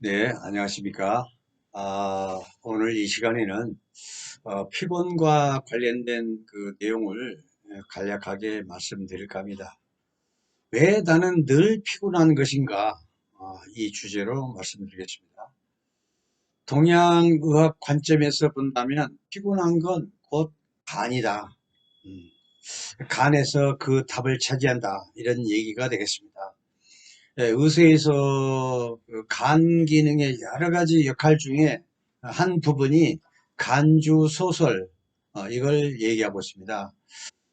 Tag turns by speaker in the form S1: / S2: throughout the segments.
S1: 네, 안녕하십니까. 아, 오늘 이 시간에는 어, 피곤과 관련된 그 내용을 예, 간략하게 말씀드릴까 합니다. 왜 나는 늘 피곤한 것인가? 아, 이 주제로 말씀드리겠습니다. 동양의학 관점에서 본다면 피곤한 건 곧 간이다. 음, 간에서 그 답을 차지한다. 이런 얘기가 되겠습니다. 예, 의사에서 그간 기능의 여러 가지 역할 중에 한 부분이 간주 소설 어, 이걸 얘기하고 있습니다.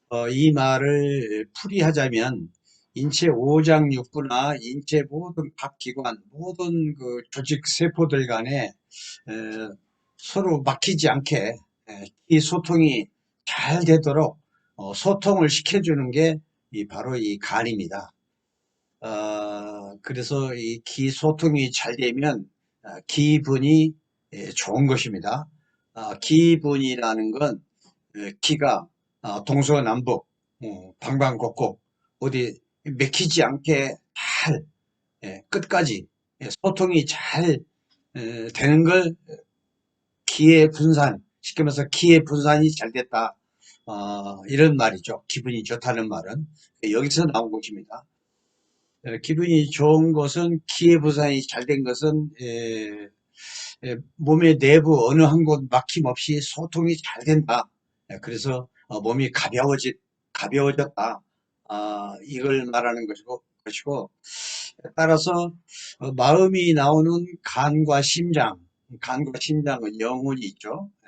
S1: 어, 이 말을 풀이하자면 인체 오장육부나 인체 모든 각 기관 모든 그 조직 세포들 간에 에, 서로 막히지 않게 에, 이 소통이 잘 되도록 어, 소통을 시켜주는 게이 바로 이 간입니다. 어, 그래서 이 기 소통이 잘 되면 어, 기분이 예, 좋은 것입니다. 어, 기분이라는 건 어, 기가 어, 동서남북 어, 방방곡곡 어디 맥히지 않게 잘 예, 끝까지 예, 소통이 잘 에, 되는 걸 기의 분산 말해서 기의 분산이 잘 됐다 어, 이런 말이죠. 기분이 좋다는 말은 여기서 나온 것입니다. 에, 기분이 좋은 것은 분산이 잘 된 것은 에, 에, 몸의 내부 어느 한 곳 막힘없이 소통이 잘 된다. 에, 그래서 어, 몸이 가벼워지, 가벼워졌다. 아, 이걸 말하는 것이고, 것이고 따라서 어, 마음이 나오는 간과 심장, 간과 심장은 영혼이 있죠. 어,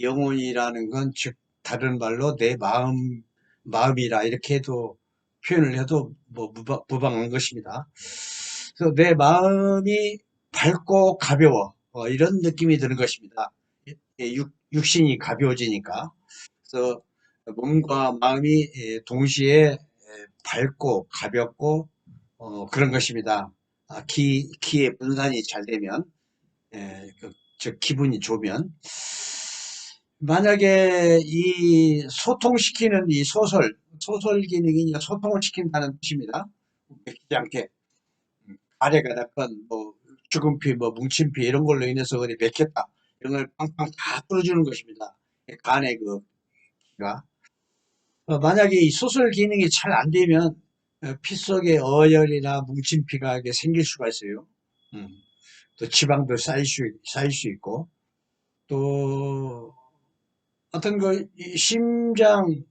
S1: 영혼이라는 건 즉 다른 말로 내 마음 마음이라 이렇게 해도 표현을 해도 뭐 무방, 무방 한 것입니다. 그래서 내 마음이 밝고 가벼워 어, 이런 느낌이 드는 것입니다. 예, 육, 육신이 가벼워지니까 그래서 몸과 마음이 예, 동시에 예, 밝고 가볍고 어, 그런 것입니다. 아, 기, 기의 분산이 잘 되면 예, 그, 즉 기분이 좋으면 만약에 이 소통시키는 이 소설, 소설 기능이 소통을 시킨다는 뜻입니다. 맥히지 않게. 아래가 닿건 뭐 죽은 피, 뭐 뭉친 피 이런 걸로 인해서 어디 맥혔다. 이런 걸 빵빵 다 풀어주는 것입니다. 간의 그 기가. 어, 만약에 이 소설 기능이 잘 안 되면 어, 피 속에 어혈이나 뭉친 피가 이렇게 생길 수가 있어요. 음. 또 지방도 쌓일 수, 쌓일 수 있고 또 어떤 그 심장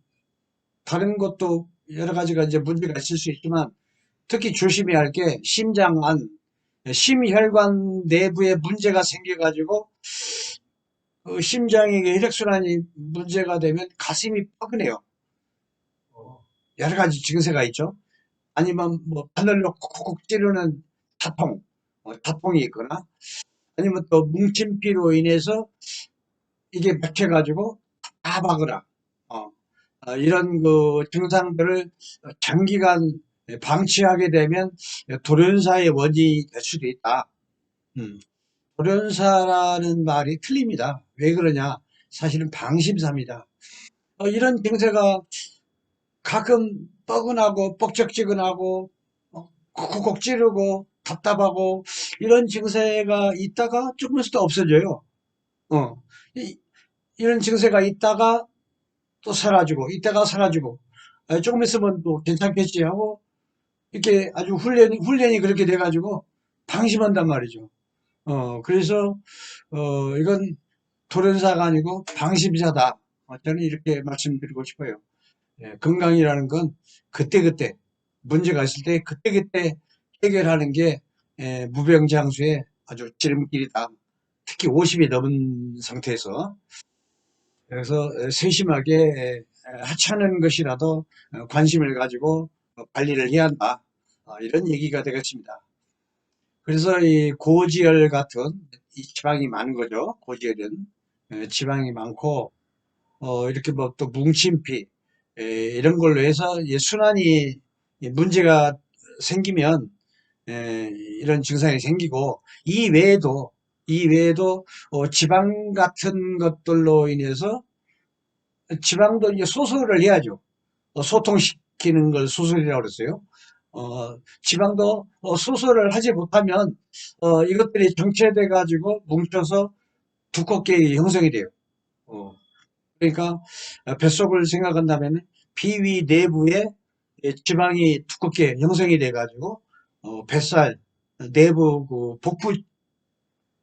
S1: 다른 것도 여러 가지가 이제 문제가 있을 수 있지만 특히 조심해야 할 게 심장 안 심혈관 내부에 문제가 생겨가지고 어, 심장에 혈액순환이 문제가 되면 가슴이 뻐근해요. 여러 가지 증세가 있죠. 아니면 뭐 바늘로 콕콕 찌르는 타통, 어, 타통이 있거나 아니면 또 뭉친 피로 인해서 이게 막혀가지고 아박으라 어, 어, 이런 그 증상들을 장기간 방치하게 되면 돌연사의 원인이 될 수도 있다. 음. 돌연사라는 말이 틀립니다. 왜 그러냐? 사실은 방심사입니다. 어, 이런 증세가 가끔 뻐근하고 뻑적지근하고 어, 콕콕 찌르고 답답하고 이런 증세가 있다가 조금 있을 때 없어져요. 어. 이, 이런 증세가 있다가 또 사라지고 이때가 사라지고 아, 조금 있으면 또 괜찮겠지 하고 이렇게 아주 훈련이 훈련이 그렇게 돼 가지고 방심한단 말이죠. 어 그래서 어 이건 돌연사가 아니고 방심사다. 어, 저는 이렇게 말씀드리고 싶어요. 예, 건강이라는 건 그때그때 문제가 있을 때 그때그때 해결하는 게 예, 무병장수의 아주 지름길이다. 특히 50이 넘은 상태에서 그래서 세심하게 하찮은 것이라도 관심을 가지고 관리를 해야 한다. 어, 이런 얘기가 되겠습니다. 그래서 이 고지혈 같은 이 지방이 많은 거죠. 고지혈은 지방이 많고 어, 이렇게 뭐 또 뭉친 피 이런 걸로 해서 순환이 문제가 생기면 이런 증상이 생기고 이 외에도 이 외에도 어, 지방 같은 것들로 인해서 지방도 이제 소설을 해야죠. 어, 소통시키는 걸 소설이라고 그랬어요. 어, 지방도 어, 소설을 하지 못하면 어, 이것들이 정체돼 가지고 뭉쳐서 두껍게 형성이 돼요. 어, 그러니까 어, 뱃속을 생각한다면 비위 내부에 예, 지방이 두껍게 형성이 돼 가지고 어, 뱃살 내부 그 복부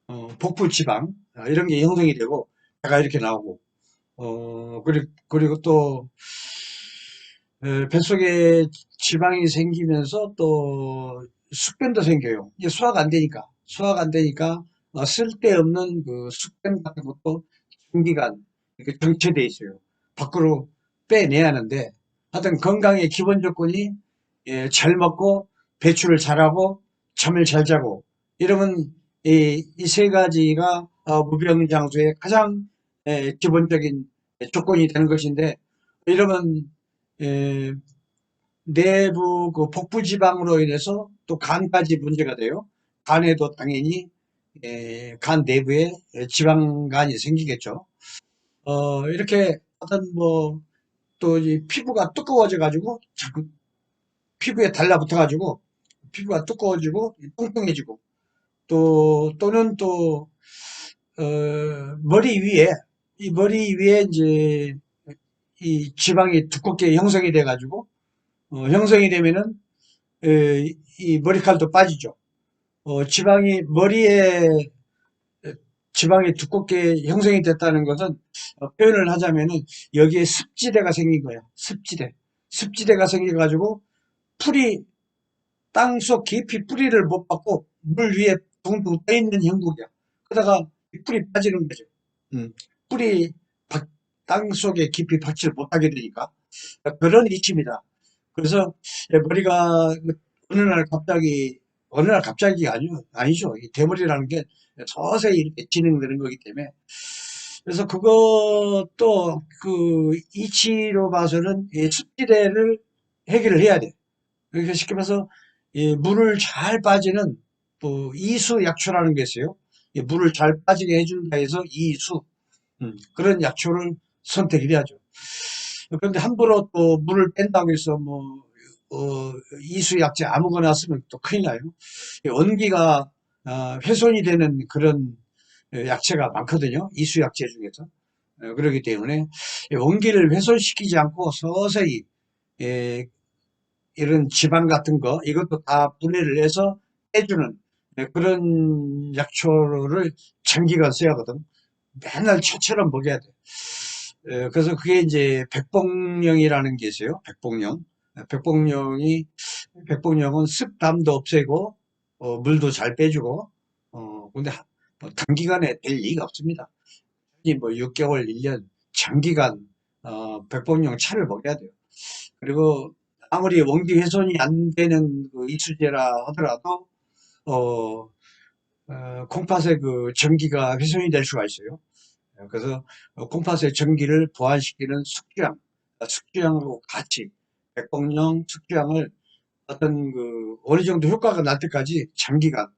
S1: 어, 복부 지방 어, 이런 게 형성이 되고 배가 이렇게 나오고 어, 그리고, 그리고 또 에, 뱃속에 지방이 생기면서 또 숙변도 생겨요. 이게 소화가 안 되니까 소화가 안 되니까 어, 쓸데없는 그 숙변 같은 것도 장기간 이렇게 정체돼 있어요. 밖으로 빼내야 하는데 하여튼 건강의 기본 조건이 예, 잘 먹고 배출을 잘하고 잠을 잘 자고 이러면 이세 가지가 어, 무병장수의 가장 에, 기본적인 조건이 되는 것인데 이러면 에, 내부 그 복부 지방으로 인해서 또 간까지 문제가 돼요. 간에도 당연히 에, 간 내부에 지방간이 생기겠죠. 어, 이렇게 어떤 뭐 또 피부가 두꺼워져 가지고 자꾸 피부에 달라붙어 가지고 피부가 두꺼워지고 뚱뚱해지고 또 또는 또 어, 머리 위에 이 머리 위에 이제 이 지방이 두껍게 형성이 돼 가지고 어, 형성이 되면은 에, 이 머리칼도 빠지죠. 어, 지방이 머리에 지방이 두껍게 형성이 됐다는 것은 어, 표현을 하자면은 여기에 습지대가 생긴 거예요. 습지대. 습지대가 생겨 가지고 풀이 땅속 깊이 뿌리를 못 받고 물 위에 둥둥 떠 있는 형국이야. 그러다가 이 뿌리 빠지는 거죠. 음, 뿌리 박- 땅 속에 깊이 박지를 못하게 되니까 그런 이치입니다. 그래서 예, 머리가 그 어느 날 갑자기 어느 날 갑자기 아니요 아니죠. 이 대머리라는 게 서서히 이렇게 진행되는 거기 때문에 그래서 그것도 그 이치로 봐서는 이 습지대를 해결을 해야 돼. 그러니까 쉽게 말해서 이 물을 잘 빠지는 또 이수 약초라는 게 있어요. 이 물을 잘 빠지게 해준다 해서 이수 음, 그런 약초를 선택해야죠. 그런데 함부로 또 물을 뺀다고 해서 뭐 어, 이수약제 아무거나 쓰면 또 큰일 나요. 이 원기가 어, 훼손이 되는 그런 약체가 많거든요. 이수약제 중에서. 어, 그렇기 때문에 이 원기를 훼손시키지 않고 서서히 예, 이런 지방 같은 거 이것도 다 분해를 해서 해주는 예, 그런 약초를 장기간 써야 하거든. 맨날 차처럼 먹여야 돼. 에, 그래서 그게 이제 백봉령이라는 게 있어요. 백봉령. 에, 백봉령이 백봉령은 습담도 없애고 어, 물도 잘 빼주고 어 근데 하- 뭐 단기간에 될 리가 없습니다. 이뭐 6개월, 1년 장기간 어, 백봉령 차를 먹여야 돼요. 그리고 아무리 원기 훼손이 안 되는 그 이수제라 하더라도 어, 어, 콩팥의 그 전기가 훼손이 될 수가 있어요. 그래서 콩팥의 전기를 보완시키는 숙주향, 숙주향하고 같이 백봉령 숙주향을 어떤 그 어느 정도 효과가 날 때까지 장기간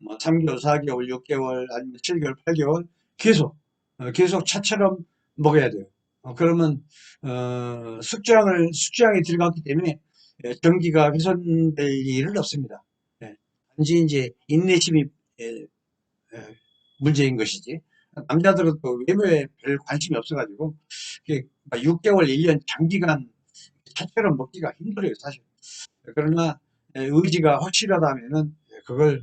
S1: 뭐 3개월, 4개월, 6개월 아니면 7개월, 8개월 계속 어, 계속 차처럼 먹어야 돼요. 어, 그러면 어, 숙주향을 숙주향이 들어갔기 때문에 예, 전기가 훼손될 일은 없습니다. 예, 단지 이제 인내심이 예, 예, 문제인 것이지. 남자들은 또 외모에 별 관심이 없어가지고, 이게 막 6개월, 1년 장기간 차처럼 먹기가 힘들어요, 사실. 그러나 에, 의지가 확실하다면은 그걸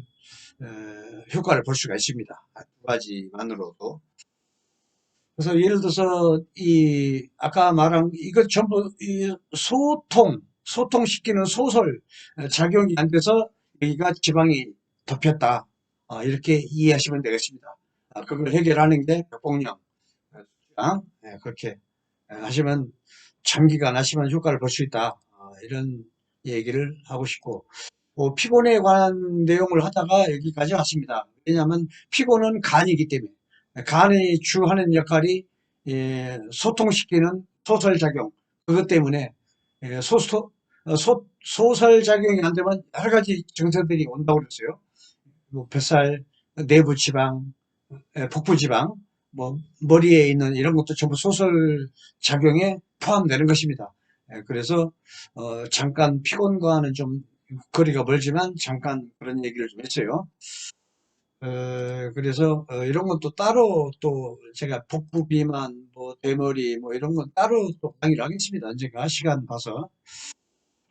S1: 에, 효과를 볼 수가 있습니다. 두 가지만으로도. 그래서 예를 들어서 이 아까 말한 이것 전부 이 소통 소통시키는 소설 에, 작용이 안 돼서 여기가 지방이 덮였다 아, 이렇게 이해하시면 되겠습니다. 아, 그걸 해결하는 게 백봉령 아, 예, 그렇게 에, 하시면 장기간 하시면 효과를 볼 수 있다 아, 이런 얘기를 하고 싶고 뭐 피곤에 관한 내용을 하다가 여기까지 왔습니다. 왜냐하면 피곤은 간이기 때문에 간이 주하는 역할이 예, 소통시키는 소설작용 그것 때문에 예, 소소, 어, 소, 소설 작용이 안 되면 여러 가지 증세들이 온다고 그랬어요. 뭐 뱃살, 내부 지방, 예, 복부 지방, 뭐 머리에 있는 이런 것도 전부 소설 작용에 포함되는 것입니다. 예, 그래서 어, 잠깐 피곤과는 좀 거리가 멀지만 잠깐 그런 얘기를 좀 했어요. 어, 그래서 어, 이런 건 또 따로 또 제가 복부 비만, 뭐 대머리 뭐 이런 건 따로 또 강의를 하겠습니다. 언젠가 시간 봐서.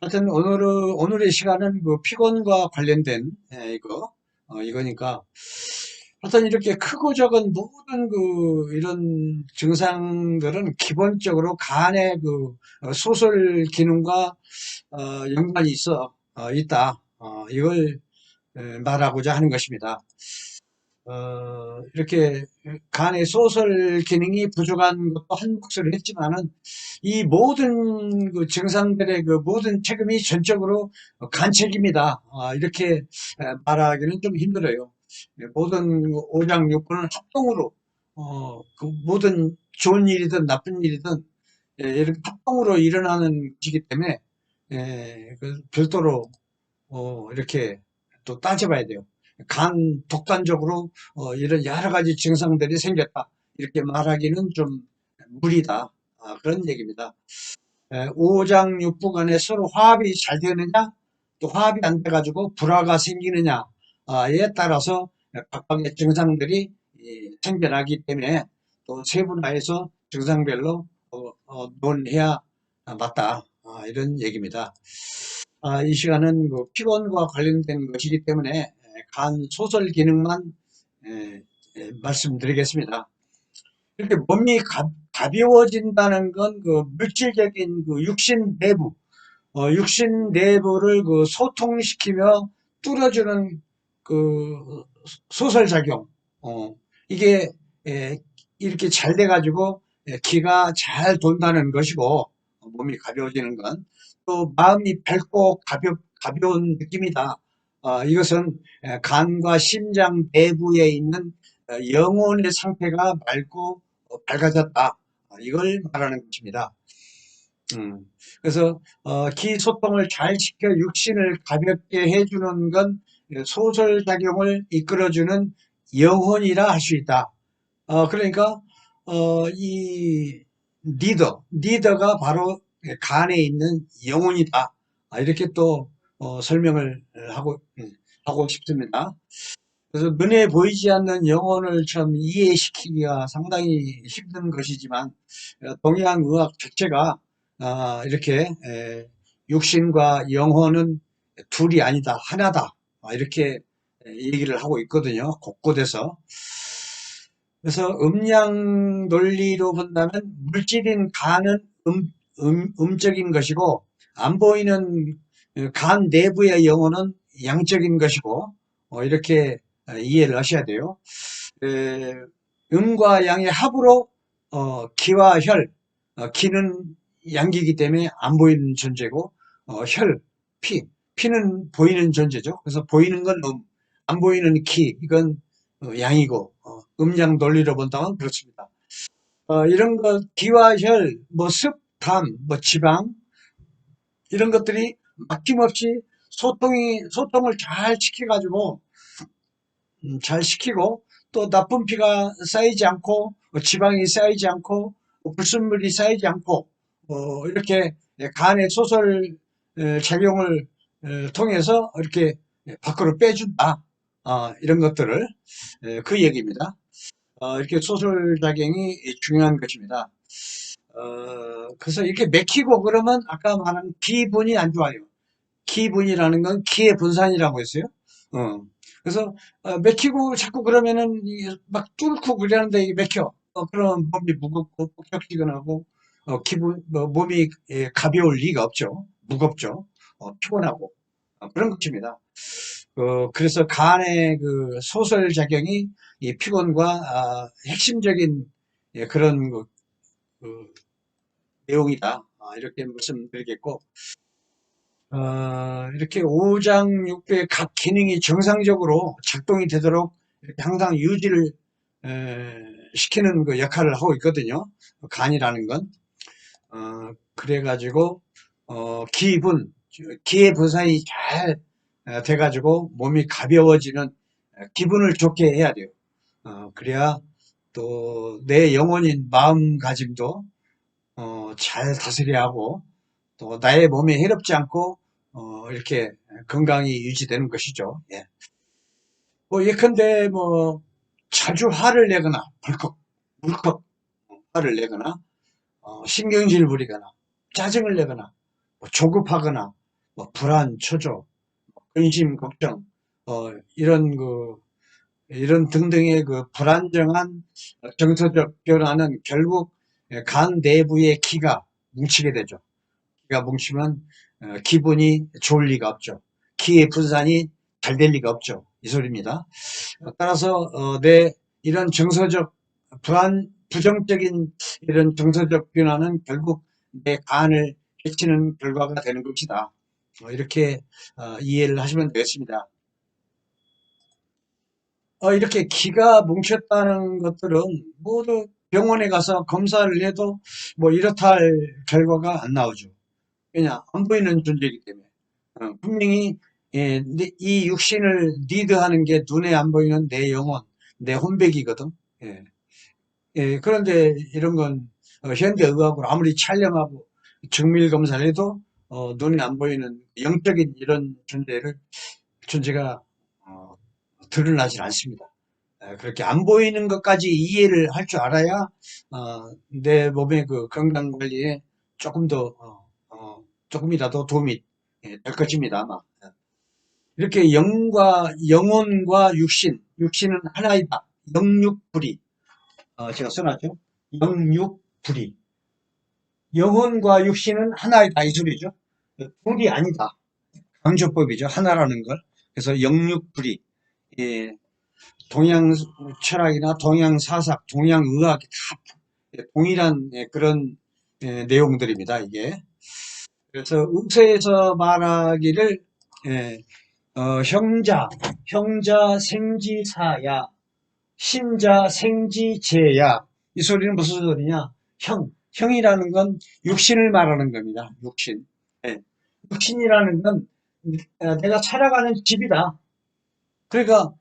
S1: 하여튼 오늘 오늘의 시간은 그 피곤과 관련된 예, 이거 어, 이거니까 하여튼 이렇게 크고 작은 모든 그 이런 증상들은 기본적으로 간의 그 어, 소설 기능과 어, 연관이 있어 어, 있다. 어, 이걸 에, 말하고자 하는 것입니다. 어, 이렇게 간의 소설 기능이 부족한 것도 한 몫을 했지만은 이 모든 그 증상들의 그 모든 책임이 전적으로 간 책임이다. 아, 이렇게 에, 말하기는 좀 힘들어요. 예, 모든 오장육부는 합동으로 어, 그 모든 좋은 일이든 나쁜 일이든 예, 이렇게 합동으로 일어나는 것이기 때문에 예, 그 별도로 어, 이렇게 또 따져봐야 돼요. 간 독단적으로 어, 이런 여러 가지 증상들이 생겼다. 이렇게 말하기는 좀 무리다. 아, 그런 얘기입니다. 에, 오장육부 간에 서로 화합이 잘 되느냐, 또 화합이 안 돼가지고 불화가 생기느냐에 따라서 각각의 증상들이 이, 생겨나기 때문에 또 세분화해서 증상별로 어, 어, 논해야 맞다. 아, 이런 얘기입니다. 아, 이 시간은 그 피곤과 관련된 것이기 때문에 에, 간 소설 기능만 에, 에, 말씀드리겠습니다. 이렇게 몸이 가, 가벼워진다는 건 그 물질적인 그 육신 내부, 어, 육신 내부를 그 소통시키며 뚫어주는 그 소설 작용, 어, 이게 에, 이렇게 잘 돼가지고 에, 기가 잘 돈다는 것이고 몸이 가벼워지는 건 또 마음이 밝고 가볍 가벼운 느낌이다. 어, 이것은 에, 간과 심장 내부에 있는 어, 영혼의 상태가 맑고 어, 밝아졌다. 어, 이걸 말하는 것입니다. 음, 그래서 어, 기 소통을 잘 시켜 육신을 가볍게 해주는 건 소설 작용을 이끌어주는 영혼이라 할 수 있다. 어, 그러니까 어, 이 리더, 리더가 바로 간에 있는 영혼이다. 아, 이렇게 또 어, 설명을 하고 음, 하고 싶습니다. 그래서 눈에 보이지 않는 영혼을 참 이해시키기가 상당히 힘든 것이지만 어, 동양 의학 자체가 아, 이렇게 에, 육신과 영혼은 둘이 아니다 하나다 아, 이렇게 얘기를 하고 있거든요 곳곳에서 그래서 음양 논리로 본다면 물질인 간은 음, 음, 음적인 것이고 안 보이는 간 내부의 영혼은 양적인 것이고 어, 이렇게 이해를 하셔야 돼요. 에, 음과 양의 합으로 어, 기와 혈, 어, 기는 양기이기 때문에 안 보이는 존재고 어, 혈, 피, 피는 보이는 존재죠. 그래서 보이는 건 음, 안 보이는 기, 이건 어, 양이고 어, 음양 논리로 본다면 그렇습니다. 어, 이런 것 기와 혈, 뭐 습, 담, 뭐 지방 이런 것들이 막힘없이 소통이 소통을 잘 시켜가지고 음, 잘 시키고 또 나쁜 피가 쌓이지 않고 어, 지방이 쌓이지 않고 어, 불순물이 쌓이지 않고 어, 이렇게 간의 소설 에, 작용을 에, 통해서 이렇게 밖으로 빼준다 어, 이런 것들을 에, 그 얘기입니다. 어, 이렇게 소설 작용이 중요한 것입니다. 어, 그래서 이렇게 맥히고 그러면 아까 말한 기분이 안 좋아요. 기분이라는 건 기의 분산이라고 했어요. 어. 그래서 어, 맥히고 자꾸 그러면은 막 뚫고 그러는데 맥혀. 어, 그러면 몸이 무겁고 폭격지근하고 어, 기분 뭐, 몸이 예, 가벼울 리가 없죠. 무겁죠. 어, 피곤하고 어, 그런 것입니다. 어, 그래서 간의 그 소설 작용이 이 피곤과 아, 핵심적인 예, 그런 그, 그 내용이다. 아, 이렇게 말씀드리겠고 어, 이렇게 오장육부의 각 기능이 정상적으로 작동이 되도록 항상 유지를 에, 시키는 그 역할을 하고 있거든요. 간이라는 건. 어, 그래가지고 어, 기분, 기의 분산이 잘 에, 돼가지고 몸이 가벼워지는 에, 기분을 좋게 해야 돼요. 어, 그래야 또 내 영혼인 마음가짐도 어, 잘 다스려야 하고 또 나의 몸에 해롭지 않고 어, 이렇게 건강이 유지되는 것이죠. 예. 뭐 예컨대 뭐 자주 화를 내거나 벌컥 물컥 화를 내거나 어, 신경질 부리거나 짜증을 내거나 뭐 조급하거나 뭐 불안, 초조, 근심, 걱정 어, 이런 그 이런 등등의 그 불안정한 정서적 변화는 결국 간 내부의 기가 뭉치게 되죠. 기가 뭉치면 어, 기분이 좋을 리가 없죠. 기의 분산이 잘 될 리가 없죠. 이 소리입니다. 따라서 어, 내 이런 정서적 불안 부정적인 이런 정서적 변화는 결국 내 간을 해치는 결과가 되는 것이다. 어, 이렇게 어, 이해를 하시면 되겠습니다. 어, 이렇게 기가 뭉쳤다는 것들은 모두 병원에 가서 검사를 해도 뭐 이렇다 할 결과가 안 나오죠. 왜냐? 안 보이는 존재이기 때문에. 어, 분명히 예, 네- 이 육신을 리드하는 게 눈에 안 보이는 내 영혼, 내 혼백이거든. 예. 예, 그런데 이런 건 어, 현대의학으로 아무리 촬영하고 정밀 검사를 해도 어, 눈에 안 보이는 영적인 이런 존재를 존재가 어, 드러나질 않습니다. 에, 그렇게 안 보이는 것까지 이해를 할 줄 알아야 어, 내 몸의 그 건강 관리에 조금 더 어, 어, 조금이라도 도움이 예, 될 것입니다. 아마 이렇게 영과 영혼과 육신, 육신은 하나이다. 영육불이 어, 제가 써놨죠. 영육불이 영혼과 육신은 하나이다 이 소리죠. 불이 아니다. 강조법이죠. 하나라는 걸. 그래서 영육불이 예, 동양 철학이나 동양 사sak, 동양 의학이 다 동일한 예, 그런 예, 내용들입니다. 이게 그래서 의서에서 말하기를 예, 어, 형자, 형자 생지사야, 신자 생지제야. 이 소리는 무슨 소리냐? 형, 형이라는 건 육신을 말하는 겁니다. 육신. 예. 육신이라는 건 어, 내가 살아가는 집이다. 그러니까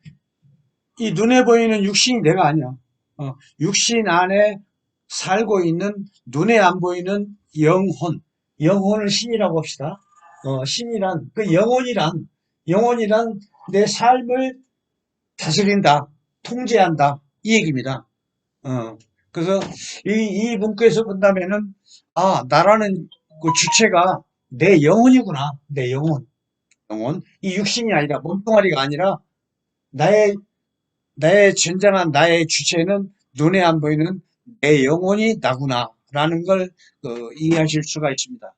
S1: 이 눈에 보이는 육신이 내가 아니야. 어, 육신 안에 살고 있는 눈에 안 보이는 영혼, 영혼을 신이라고 합시다. 어, 신이란 그 영혼이란 영혼이란 내 삶을 다스린다, 통제한다 이 얘기입니다. 어, 그래서 이, 이 문구에서 본다면은 아 나라는 그 주체가 내 영혼이구나, 내 영혼, 영혼 이 육신이 아니라 몸뚱아리가 아니라 나의 나의 진정한 나의 주체는 눈에 안 보이는 내 영혼이 나구나 라는 걸 어, 이해하실 수가 있습니다.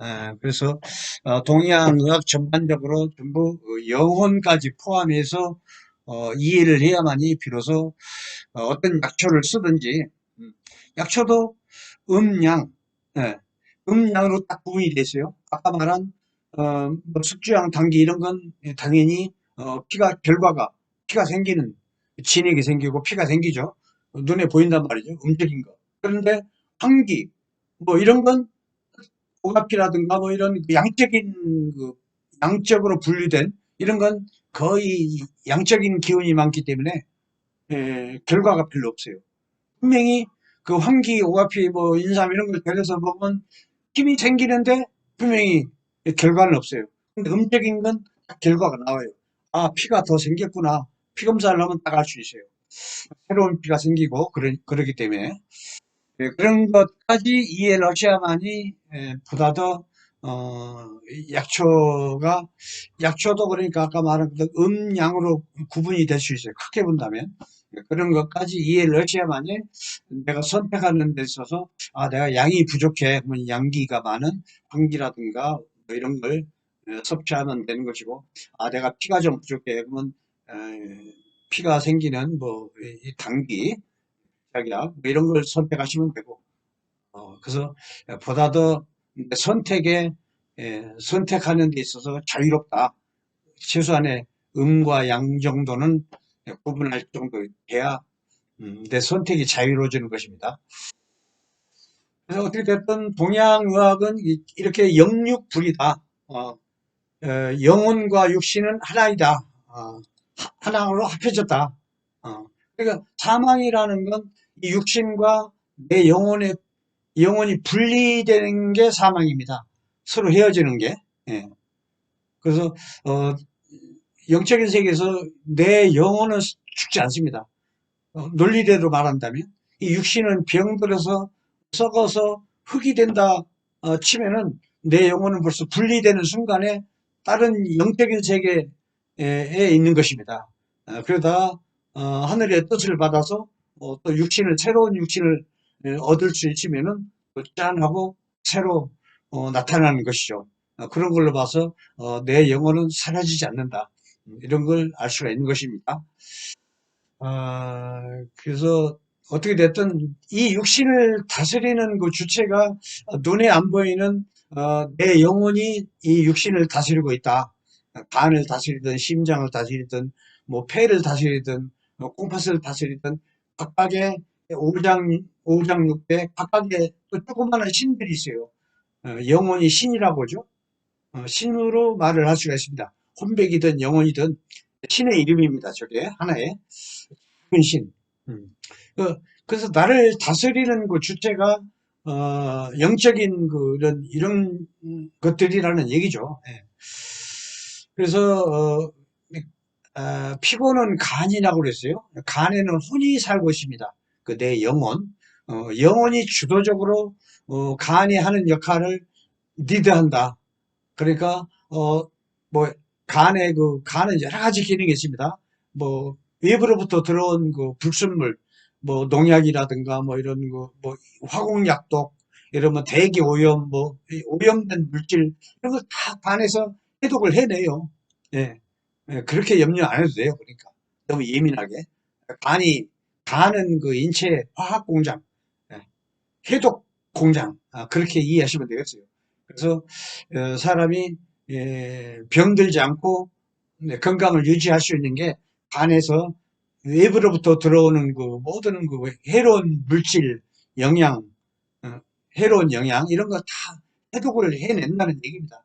S1: 에, 그래서 어, 동양의학 전반적으로 전부 어, 영혼까지 포함해서 어, 이해를 해야만이 비로소 어, 떤 약초를 쓰든지 음, 약초도 음양, 예, 음양으로 딱 구분이 됐어요. 아까 말한 어, 뭐 숙주양, 당기 이런 건 당연히 어, 피가 결과가 피가 생기는 진액이 생기고 피가 생기죠. 눈에 보인단 말이죠. 움직인 거. 그런데 환기 뭐 이런 건 오가피라든가 뭐 이런 그 양적인 그 양적으로 분류된 이런 건 거의 양적인 기운이 많기 때문에 에, 결과가 별로 없어요. 분명히 그 환기, 오가피, 뭐 인삼 이런 걸 데려서 보면 힘이 생기는데 분명히 결과는 없어요. 근데 음적인 건 결과가 나와요. 아 피가 더 생겼구나. 피 검사를 하면 딱 알 수 있어요. 새로운 피가 생기고 그러, 그러기 때문에 예, 그런 것까지 이해를 하셔야만이 예, 보다 더 어, 약초가 약초도 그러니까 아까 말한 그 음양으로 구분이 될 수 있어요. 크게 본다면 예, 그런 것까지 이해를 하셔야만이 내가 선택하는 데 있어서 아 내가 양이 부족해 그러면 양기가 많은 황기라든가 뭐 이런 걸 어, 섭취하면 되는 것이고 아 내가 피가 좀 부족해 그러면 에, 피가 생기는 뭐이 당기 약약 뭐 이런 걸 선택하시면 되고 어, 그래서 보다 더 선택에 에, 선택하는 데 있어서 자유롭다. 최소한의 음과 양 정도는 구분할 정도 돼야 음, 내 선택이 자유로워지는 것입니다. 그래서 어떻게 됐든 동양의학은 이- 이렇게 영육불이다. 어, 어, 영혼과 육신은 하나이다. 어, 하- 하나로 합해졌다. 어, 그러니까 사망이라는 건 이 육신과 내 영혼의 영혼이 분리되는 게 사망입니다. 서로 헤어지는 게. 예. 그래서 어, 영적인 세계에서 내 영혼은 죽지 않습니다. 어, 논리대로 말한다면 이 육신은 병들어서 썩어서 흙이 된다 어, 치면은 내 영혼은 벌써 분리되는 순간에 다른 영적인 세계 에 있는 것입니다. 어, 그러다 어, 하늘의 뜻을 받아서 어, 또 육신을 새로운 육신을 에, 얻을 수 있으면은 또 짠하고 새로 어, 나타나는 것이죠. 어, 그런 걸로 봐서 어, 내 영혼은 사라지지 않는다. 음, 이런 걸 알 수가 있는 것입니다. 아, 그래서 어떻게 됐든 이 육신을 다스리는 그 주체가 눈에 안 보이는 어, 내 영혼이 이 육신을 다스리고 있다. 간을 다스리든 심장을 다스리든 뭐 폐를 다스리든 뭐 콩팥을 다스리든 각각의 오장 오장육대 각각의 또 조그마한 신들이 있어요. 어, 영혼이 신이라고 하죠. 어, 신으로 말을 할 수가 있습니다. 혼백이든 영혼이든 신의 이름입니다. 저게 하나의 큰 신. 음. 그, 그래서 나를 다스리는 그 주체가 어, 영적인 그런 이런 것들이라는 얘기죠. 예. 그래서 어, 아, 피고는 간이라고 그랬어요. 간에는 혼이 살고 있습니다. 그 내 영혼, 어, 영혼이 주도적으로 어, 간이 하는 역할을 리드한다. 그러니까 어, 뭐 간에 그 간은 여러 가지 기능이 있습니다. 뭐 외부로부터 들어온 그 불순물, 뭐 농약이라든가 뭐 이런 거, 뭐 화공약독, 이러면 대기 오염, 뭐 오염된 물질 이런 걸다 간에서 해독을 해내요. 예. 예, 그렇게 염려 안 해도 돼요. 그러니까 너무 예민하게 간이 간은 그 인체 화학 공장, 예, 해독 공장 아, 그렇게 이해하시면 되겠어요. 그래서 어, 사람이 예, 병들지 않고 네, 건강을 유지할 수 있는 게 간에서 외부로부터 들어오는 그 모든 그 해로운 물질, 영양, 어, 해로운 영양 이런 거 다 해독을 해낸다는 얘기입니다.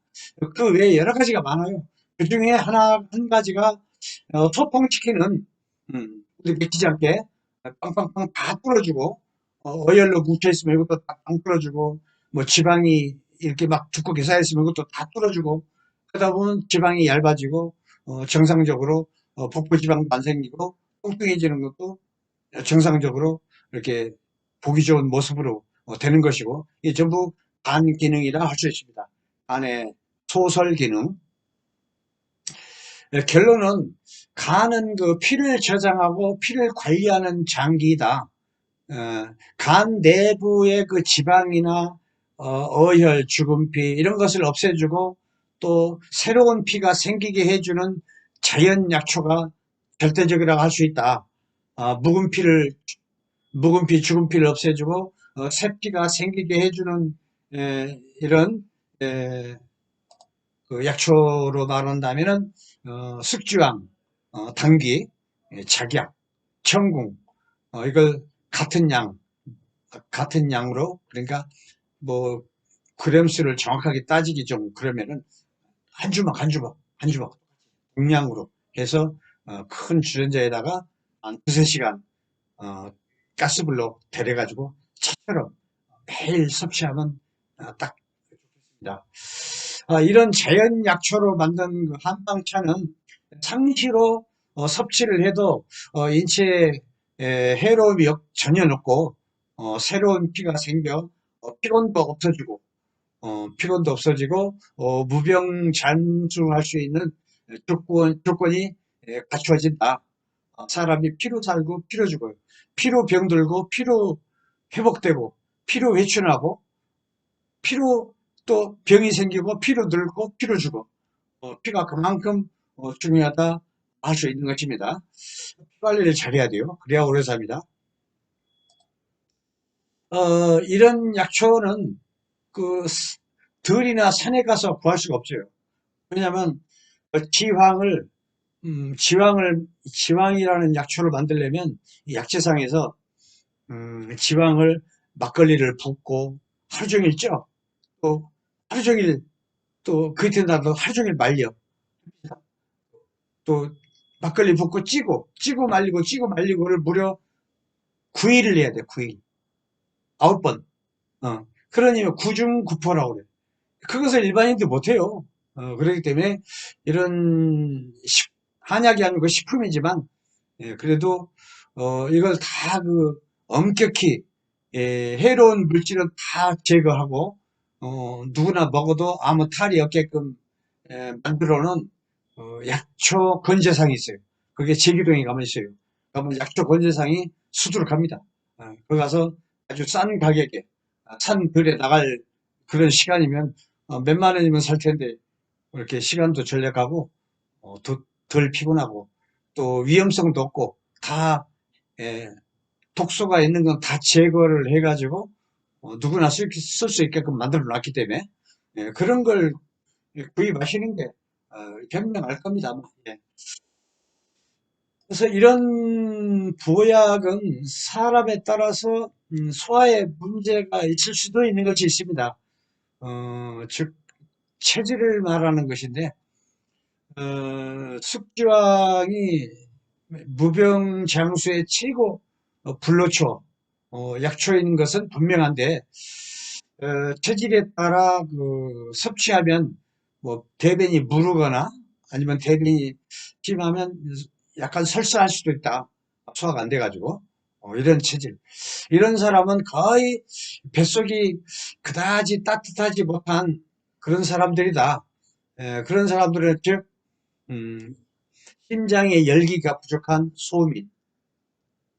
S1: 그 외에 여러 가지가 많아요. 그 중에 하나 한 가지가 어, 소통시키는 음, 우리 믿기지 않게 빵빵빵 다 뚫어주고 어, 열로 뭉쳐 있으면 이것도 다 빵 뚫어주고 뭐 지방이 이렇게 막 두껍게 쌓여 있으면 이것도 다 뚫어주고 그러다 보면 지방이 얇아지고 어, 정상적으로 어, 복부 지방도 안 생기고 뚱뚱해지는 것도 정상적으로 이렇게 보기 좋은 모습으로 어, 되는 것이고 이게 전부 간 기능이라 할 수 있습니다. 간의 소설 기능. 예, 결론은 간은 그 피를 저장하고 피를 관리하는 장기이다. 어, 간 내부의 그 지방이나 어, 혈 주근피 이런 것을 없애주고 또 새로운 피가 생기게 해주는 자연 약초가 절대적이라고 할 수 있다. 어, 묵은 피를 묵은 피, 죽은 피를 없애주고 어, 새 피가 생기게 해주는 에, 이런 에, 그 약초로 말한다면은 어, 숙주암, 어, 당귀, 예, 작약, 청궁 어, 이걸 같은 양, 같은 양으로 그러니까 뭐 그램수를 정확하게 따지기 좀 그러면은 한 주먹 한 주먹 한 주먹 동량으로 해서 어, 큰 주전자에다가 한 두세 시간 어, 가스불로 데려가지고 차처럼 매일 섭취하면 어, 딱 좋겠습니다. 어, 이런 자연 약초로 만든 그 한방차는 상시로 어, 섭취를 해도 어, 인체에 에, 해로움이 전혀 없고 어, 새로운 피가 생겨 어, 피곤도 없어지고 어, 피곤도 없어지고 어, 무병장수할 수 있는 조건, 조건이. 어, 사람이 피로 살고 피로 죽어요. 피로 병들고 피로 회복되고 피로 회춘하고 피로 또 병이 생기고 피로 늙고 피로 죽어. 어, 피가 그만큼 어, 중요하다 할 수 있는 것입니다. 피 관리를 잘해야 돼요. 그래야 오래 삽니다. 어, 이런 약초는 그 들이나 산에 가서 구할 수가 없어요. 왜냐하면 그 지황을 음, 지황을 지황이라는 약초를 만들려면 약재상에서 음, 지황을 막걸리를 붓고 하루 종일 쪄. 또 하루 종일 또 그 이튿날도 하루 종일 말려. 또 막걸리 붓고 찌고 찌고 말리고 찌고 말리고를 무려 9일을 해야 돼. 9일. 9번. 어. 그러니 구중구포라고 그래. 그것을 일반인들 못해요. 어, 그렇기 때문에 이런 식- 한약이 아니고 식품이지만 예, 그래도 어, 이걸 다 그 엄격히 예, 해로운 물질은 다 제거하고 어, 누구나 먹어도 아무 탈이 없게끔 예, 만들어 놓은 어, 약초 건재상이 있어요. 그게 제기동에 가면 있어요. 가면 약초 건재상이 수두룩합니다. 어, 거기 가서 아주 싼 가격에 아, 산 들에 나갈 그런 시간이면 어, 몇만 원이면 살 텐데 이렇게 시간도 절약하고 어, 더, 덜 피곤하고 또 위험성도 없고 다 예, 독소가 있는 건 다 제거를 해가지고 어, 누구나 쓸 수 있게끔 만들어 놨기 때문에 예, 그런 걸 구입하시는 게 어, 현명할 겁니다. 아마. 예. 그래서 이런 보약은 사람에 따라서 음, 소화에 문제가 있을 수도 있는 것이 있습니다. 어, 즉 체질을 말하는 것인데 어, 숙지왕이 무병장수의 최고 어, 불로초 어, 약초인 것은 분명한데 어, 체질에 따라 그 섭취하면 뭐 대변이 무르거나 아니면 대변이 심하면 약간 설사할 수도 있다. 소화가 안 돼가지고 어, 이런 체질. 이런 사람은 거의 뱃속이 그다지 따뜻하지 못한 그런 사람들이다. 에, 그런 사람들은 즉 음, 심장의 열기가 부족한 소민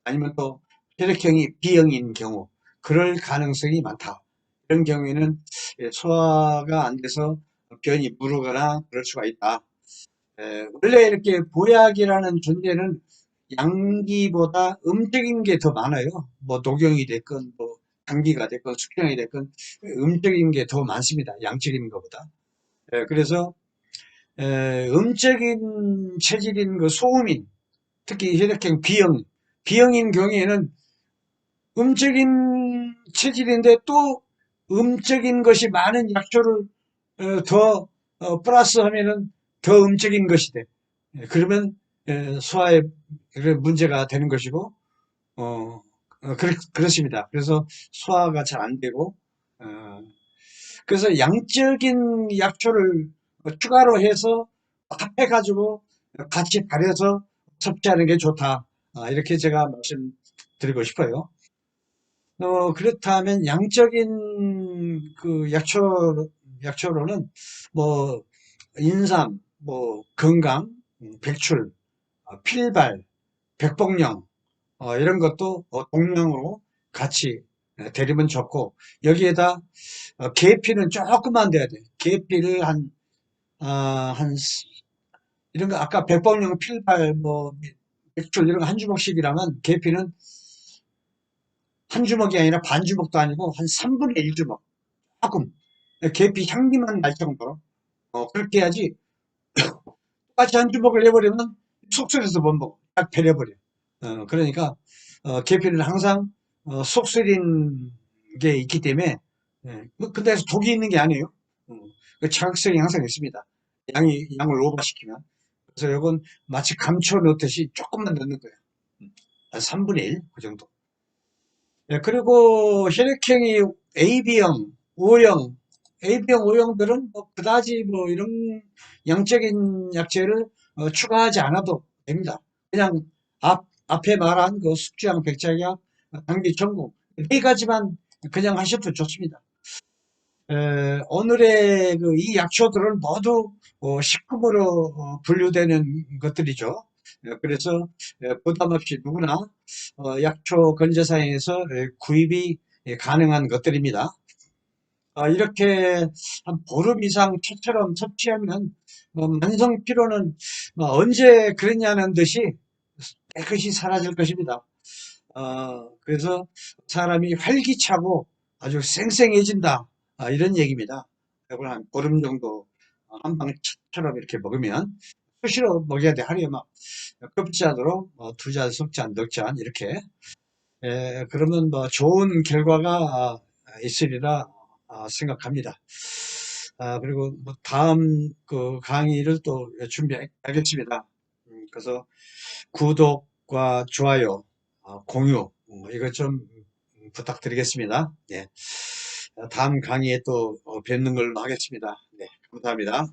S1: 아니면 또 혈액형이 B형인 경우 그럴 가능성이 많다. 이런 경우에는 예, 소화가 안 돼서 변이 무르거나 그럴 수가 있다. 에, 원래 이렇게 보약이라는 존재는 양기보다 음적인 게 더 많아요. 뭐 녹용이 됐건 뭐 당기가 됐건 숙성이 됐건 음적인 게 더 많습니다. 양적인 것보다. 에, 그래서 에, 음적인 체질인 그 소음인 특히 혈액형 B형 B형인 경우에는 음적인 체질인데 또 음적인 것이 많은 약초를 어, 더 어, 플러스하면은 더 음적인 것이 돼. 예, 그러면 예, 소화에 문제가 되는 것이고 어, 어, 그렇, 그렇습니다. 그래서 소화가 잘 안 되고 어, 그래서 양적인 약초를 추가로 해서 합해가지고 같이 발효해서 섭취하는 게 좋다. 아, 이렇게 제가 말씀드리고 싶어요. 어, 그렇다면 양적인 그 약초, 약초로는 뭐 인삼, 뭐 건강, 음, 백출, 어, 필발, 백복령 어, 이런 것도 어, 동명으로 같이 어, 데리면 좋고 여기에다 어, 계피는 조금만 돼야 돼. 계피를 한, 아, 한 스- 이런 거 아까 백복령, 필발, 뭐 백출 이런 거 한 주먹씩이라면 계피는 한 주먹이 아니라 반 주먹도 아니고 한 3분의 1 주먹. 조금 계피 향기만 날 정도로. 어, 그렇게 해야지 똑같이 한 주먹을 내버리면 속쓰려서 못 먹어 딱 배려버려. 어, 그러니까 어, 계피는 항상 어, 속쓰린 게 있기 때문에 예, 뭐 근데 독이 있는 게 아니에요. 어, 그 자극성이 항상 있습니다. 양이 양을 오버시키면. 그래서 이건 마치 감초 넣듯이 조금만 넣는 거예요. 음, 한 3분의 1 그 정도 예, 그리고 혈액형이 AB형, O형, AB형, O형들은 뭐 그다지 뭐 이런 양적인 약제를 어, 추가하지 않아도 됩니다. 그냥 앞, 앞에 말한 그 숙주양, 백작약, 당비, 전국 네 가지만 그냥 하셔도 좋습니다. 에, 오늘의 그 이 약초들은 모두 어, 식품으로 어, 분류되는 것들이죠. 에, 그래서 에, 부담 없이 누구나 어, 약초 건재사에서 에, 구입이 예, 가능한 것들입니다. 아, 이렇게 한 보름 이상 초처럼 섭취하면 어, 만성 피로는 어, 언제 그랬냐는 듯이 깨끗이 사라질 것입니다. 어, 그래서 사람이 활기차고 아주 쌩쌩해진다. 아, 이런 얘기입니다. 이걸 한 보름 정도 한방 처럼 이렇게 먹으면 수시로 먹여야 돼. 하루에 막 급지않도록 뭐 두 잔, 석 잔, 넉 잔 이렇게 에, 그러면 뭐 좋은 결과가 아, 있으리라 아, 생각합니다. 아, 그리고 뭐 다음 그 강의를 또 준비하겠습니다. 음, 그래서 구독과 좋아요, 어, 공유 어, 이것 좀 부탁드리겠습니다. 예. 다음 강의에 또 어, 뵙는 걸로 하겠습니다. 네, 감사합니다.